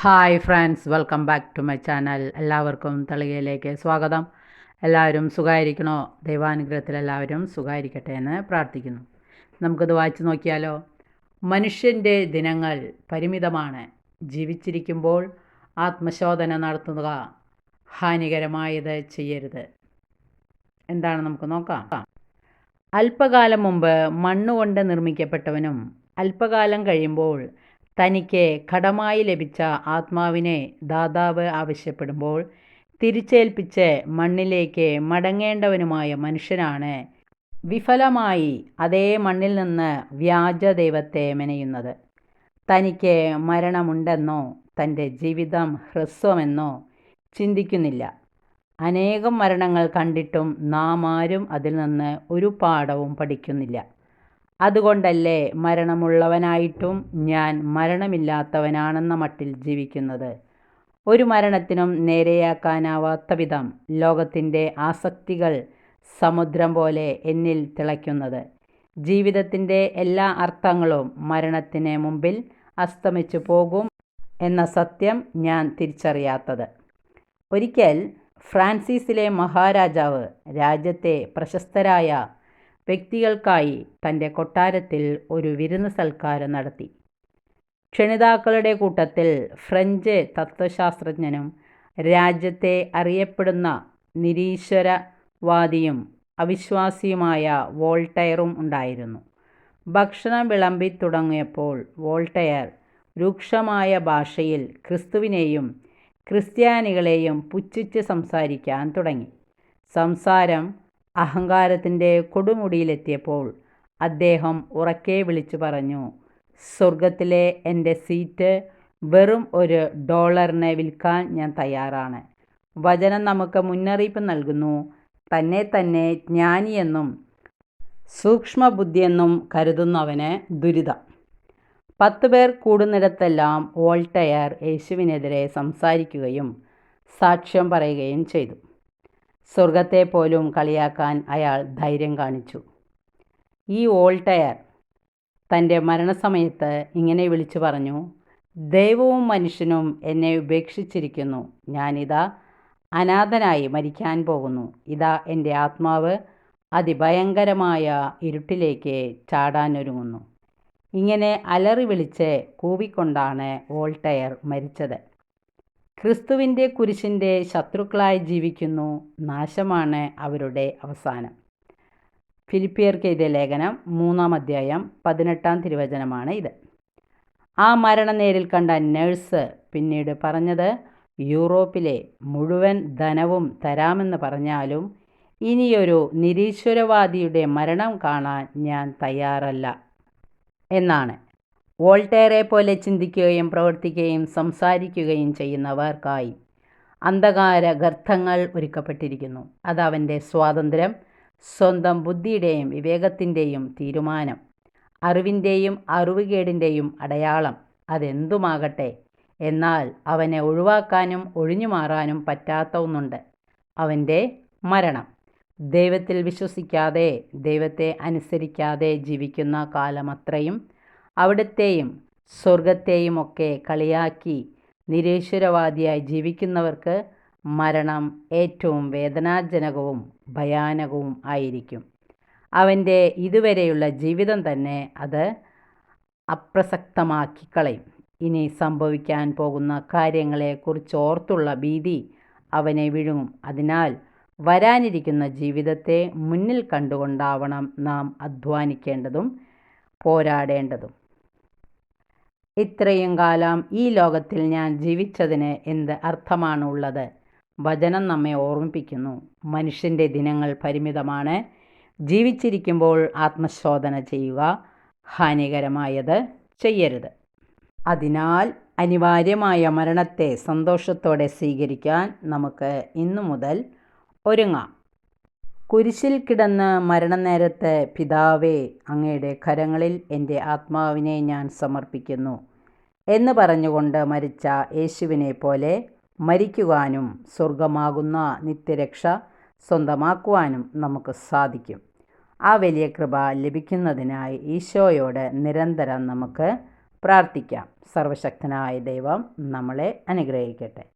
Hi friends welcome back to my channel എല്ലാവർക്കും തളികയിലേക്ക് സ്വാഗതം. എല്ലാവരും സുഖമായിരിക്കണോ ദൈവാനുഗ്രഹത്തിൽ എല്ലാവരും സുഖമായിരിക്കട്ടെ എന്ന് പ്രാർത്ഥിക്കുന്നു. നമുക്കത് വായിച്ചു നോക്കിയാലോ? മനുഷ്യന്റെ ദിനങ്ങൾ പരിമിതമാണ്. ജീവിച്ചിരിക്കുമ്പോൾ ആത്മശോധന നടത്തുക ഹാനികരമായത് ചെയ്യരുത്. എന്താണ് നമുക്ക് നോക്കാം. അല്പകാലം മുമ്പ് മണ്ണുകൊണ്ട് നിർമ്മിക്കപ്പെട്ടവനും അല്പകാലം കഴിയുമ്പോൾ തനിക്ക് കടമായി ലഭിച്ച ആത്മാവിനെ ദാതാവ് ആവശ്യപ്പെടുമ്പോൾ തിരിച്ചേൽപ്പിച്ച് മണ്ണിലേക്ക് മടങ്ങേണ്ടവനുമായ മനുഷ്യനാണ്. വിഫലമായി അതേ മണ്ണിൽ നിന്ന് വ്യാജ ദൈവത്തെ മെനയുന്നത്. തനിക്ക് മരണമുണ്ടെന്നോ തന്റെ ജീവിതം ഹ്രസ്വമെന്നോ ചിന്തിക്കുന്നില്ല. അനേകം മരണങ്ങൾ കണ്ടിട്ടും നാം ആരും അതിൽ നിന്ന് ഒരു പാഠവും പഠിക്കുന്നില്ല. അതുകൊണ്ടല്ലേ മരണമുള്ളവനായിട്ടും ഞാൻ മരണമില്ലാത്തവനാണെന്ന മട്ടിൽ ജീവിക്കുന്നത്? ഒരു മരണത്തിനും നേരെയാക്കാനാവാത്ത വിധം ലോകത്തിന്റെ ആസക്തികൾ സമുദ്രം പോലെ എന്നിൽ തിളയ്ക്കുന്നത്. ജീവിതത്തിന്റെ എല്ലാ അർത്ഥങ്ങളും മരണത്തിന് മുമ്പിൽ അസ്തമിച്ചു പോകും എന്ന സത്യം ഞാൻ തിരിച്ചറിയാത്തത്. ഒരിക്കൽ ഫ്രാൻസിസിലെ മഹാരാജാവ് രാജ്യത്തെ പ്രശസ്തരായ വ്യക്തികൾക്കായി തന്റെ കൊട്ടാരത്തിൽ ഒരു വിരുന്ന് സൽക്കാരം നടത്തി. ക്ഷണിതാക്കളുടെ കൂട്ടത്തിൽ ഫ്രഞ്ച് തത്വശാസ്ത്രജ്ഞനും രാജ്യത്തെ അറിയപ്പെടുന്ന നിരീശ്വരവാദിയും അവിശ്വാസിയുമായ വോൾട്ടയറും ഉണ്ടായിരുന്നു. ഭക്ഷണം വിളമ്പി തുടങ്ങിയപ്പോൾ വോൾട്ടയർ രൂക്ഷമായ ഭാഷയിൽ ക്രിസ്തുവിനെയും ക്രിസ്ത്യാനികളെയും പുച്ഛിച്ച് സംസാരിക്കാൻ തുടങ്ങി. സംസാരം അഹങ്കാരത്തിന്റെ കൊടുമുടിയിലെത്തിയപ്പോൾ അദ്ദേഹം ഉറക്കെ വിളിച്ചു പറഞ്ഞു സ്വർഗത്തിലെ എന്റെ സീറ്റ് വെറും ഒരു ഡോളറിന് വിൽക്കാൻ ഞാൻ തയ്യാറാണ്. വചനം നമുക്ക് മുന്നറിയിപ്പ് നൽകുന്നു. തന്നെ തന്നെ ജ്ഞാനിയെന്നും സൂക്ഷ്മബുദ്ധിയെന്നും കരുതുന്നവന് ദുരിതം. പത്ത് പേർ കൂടുന്നിടത്തെല്ലാം വോൾട്ടയർ യേശുവിനെതിരെ സംസാരിക്കുകയും സാക്ഷ്യം പറയുകയും ചെയ്തു. സ്വർഗത്തെ പോലും കളിയാക്കാൻ അയാൾ ധൈര്യം കാണിച്ചു. ഈ ഓൾട്ടയർ തന്റെ മരണസമയത്ത് ഇങ്ങനെ വിളിച്ചു പറഞ്ഞു ദൈവവും മനുഷ്യനും എന്നെ ഉപേക്ഷിച്ചിരിക്കുന്നു. ഞാനിതാ അനാഥനായി മരിക്കാൻ പോകുന്നു. ഇതാ എന്റെ ആത്മാവ് അതിഭയങ്കരമായ ഇരുട്ടിലേക്ക് ചാടാനൊരുങ്ങുന്നു. ഇങ്ങനെ അലറി വിളിച്ച് കൂവിക്കൊണ്ടാണ് വോൾട്ടയർ മരിച്ചത്. ക്രിസ്തുവിന്റെ കുരിശിന്റെ ശത്രുക്കളായി ജീവിക്കുന്നു. നാശമാണ് അവരുടെ അവസാനം. ഫിലിപ്പിയർക്ക് എഴുതിയ ലേഖനം മൂന്നാം അധ്യായം പതിനെട്ടാം തിരുവചനമാണ് ഇത്. ആ മരണം നേരിൽ കണ്ട നഴ്സ് പിന്നീട് പറഞ്ഞത് യൂറോപ്പിലെ മുഴുവൻ ധനവും തരാമെന്ന് പറഞ്ഞാലും ഇനിയൊരു നിരീശ്വരവാദിയുടെ മരണം കാണാൻ ഞാൻ തയ്യാറല്ല എന്നാണ്. വോൾട്ടേറെ പോലെ ചിന്തിക്കുകയും പ്രവർത്തിക്കുകയും സംസാരിക്കുകയും ചെയ്യുന്നവർക്കായി അന്ധകാര ഗർത്തങ്ങൾ ഒരുക്കപ്പെട്ടിരിക്കുന്നു അതവന്റെ സ്വാതന്ത്ര്യം സ്വന്തം ബുദ്ധിയുടെയും വിവേകത്തിന്റെയും തീരുമാനം അറിവിന്റെയും അറിവുകേടിന്റെയും അടയാളം. അതെന്തുമാകട്ടെ എന്നാൽ അവനെ ഒഴിവാക്കാനും ഒഴിഞ്ഞു മാറാനും പറ്റാത്ത ഒന്നുണ്ട് അവന്റെ മരണം. ദൈവത്തിൽ വിശ്വസിക്കാതെ ദൈവത്തെ അനുസരിക്കാതെ ജീവിക്കുന്ന കാലമത്രയും അവിടുത്തെയും സ്വർഗത്തെയും ഒക്കെ കളിയാക്കി നിരീശ്വരവാദിയായി ജീവിക്കുന്നവർക്ക് മരണം ഏറ്റവും വേദനാജനകവും ഭയാനകവും ആയിരിക്കും. അവന്റെ ഇതുവരെയുള്ള ജീവിതം തന്നെ അത് അപ്രസക്തമാക്കി കളയും ഇനി സംഭവിക്കാൻ പോകുന്ന കാര്യങ്ങളെക്കുറിച്ച് ഓർത്തുള്ള ഭീതി അവനെ വിഴുങ്ങും. അതിനാൽ വരാനിരിക്കുന്ന ജീവിതത്തെ മുന്നിൽ കണ്ടുകൊണ്ടാവണം നാം അധ്വാനിക്കേണ്ടതും പോരാടേണ്ടതും. ഇത്രയും കാലം ഈ ലോകത്തിൽ ഞാൻ ജീവിച്ചതിന് എന്ത് അർത്ഥമാണുള്ളത്? വചനം നമ്മെ ഓർമ്മിപ്പിക്കുന്നു. മനുഷ്യന്റെ ദിനങ്ങൾ പരിമിതമാണ്. ജീവിച്ചിരിക്കുമ്പോൾ ആത്മശോധന ചെയ്യുക ഹാനികരമായത് ചെയ്യരുത്. അതിനാൽ അനിവാര്യമായ മരണത്തെ സന്തോഷത്തോടെ സ്വീകരിക്കാൻ നമുക്ക് ഇന്നു മുതൽ ഒരുങ്ങാം. കുരിശിൽ കിടന്ന് മരണനേരത്ത് പിതാവേ അങ്ങയുടെ കരങ്ങളിൽ എന്റെ ആത്മാവിനെ ഞാൻ സമർപ്പിക്കുന്നു. എന്ന് പറഞ്ഞുകൊണ്ട് മരിച്ച യേശുവിനെ പോലെ മരിക്കുവാനും സ്വർഗമാകുന്ന നിത്യരക്ഷ സ്വന്തമാക്കുവാനും നമുക്ക് സാധിക്കും. ആ വലിയ കൃപ ലഭിക്കുന്നതിനായി ഈശോയോട് നിരന്തരം നമുക്ക് പ്രാർത്ഥിക്കാം. സർവശക്തനായ ദൈവം നമ്മളെ അനുഗ്രഹിക്കട്ടെ.